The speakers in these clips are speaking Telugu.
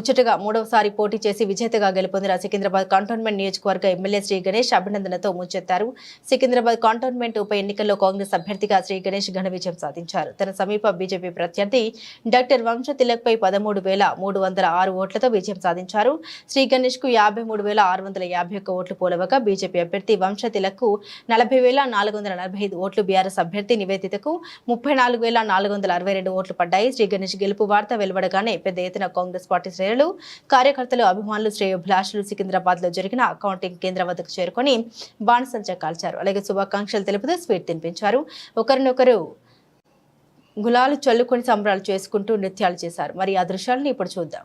ముచ్చటగా మూడవసారి పోటీ చేసి విజేతగా గెలుపొందిన సికింద్రాబాద్ కంటోన్మెంట్ నియోజకవర్గ ఎమ్మెల్యే శ్రీ గణేష్ అభినందనతో ముంచెత్తారు సికింద్రాబాద్ కంటోన్మెంట్ ఉప ఎన్నికల్లో కాంగ్రెస్ అభ్యర్థిగా శ్రీ గణేష్ ఘన విజయం సాధించారు. తన సమీప బీజేపీ ప్రత్యర్థి డాక్టర్ వంశ తిలక్ పై పదమూడు వేల మూడు వందల ఆరు ఓట్లతో విజయం సాధించారు. శ్రీ గణేష్కు యాభై మూడు వేల ఆరు వందల యాభై ఒక్క ఓట్లు పోలవగా బీజేపీ అభ్యర్థి వంశ తిలక్కు నలభై వేల నాలుగు వందల నలభై ఐదు ఓట్లు బీఆర్ఎస్ అభ్యర్థి నివేదితకు ముప్పై నాలుగు వేల నాలుగు వందల అరవై రెండు ఓట్లు పడ్డాయి. శ్రీ గణేష్ గెలుపు వార్త వెలువడగానే పెద్ద ఎత్తున కాంగ్రెస్ పార్టీ శ్రేణులు కార్యకర్తలు అభిమానులు శ్రేయోభిలాషులు సికింద్రాబాద్లో జరిగిన అకౌంటింగ్ కేంద్రం వద్దకు చేరుకొని బాణసంచ కాల్చారు. అలాగే శుభాకాంక్షలు తెలుపుతూ స్వీట్ తినిపించారు. ఒకరినొకరు గులాలు చల్లుకొని సంబరాలు చేసుకుంటూ నృత్యాలు చేశారు. మరి ఆ దృశ్యాలను ఇప్పుడు చూద్దాం.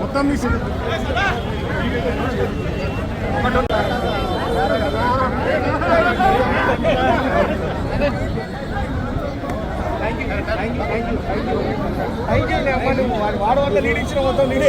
మొత్తం తీసి. వాడు వల్ల లీడ్ ఇచ్చిన మొత్తం లీడ్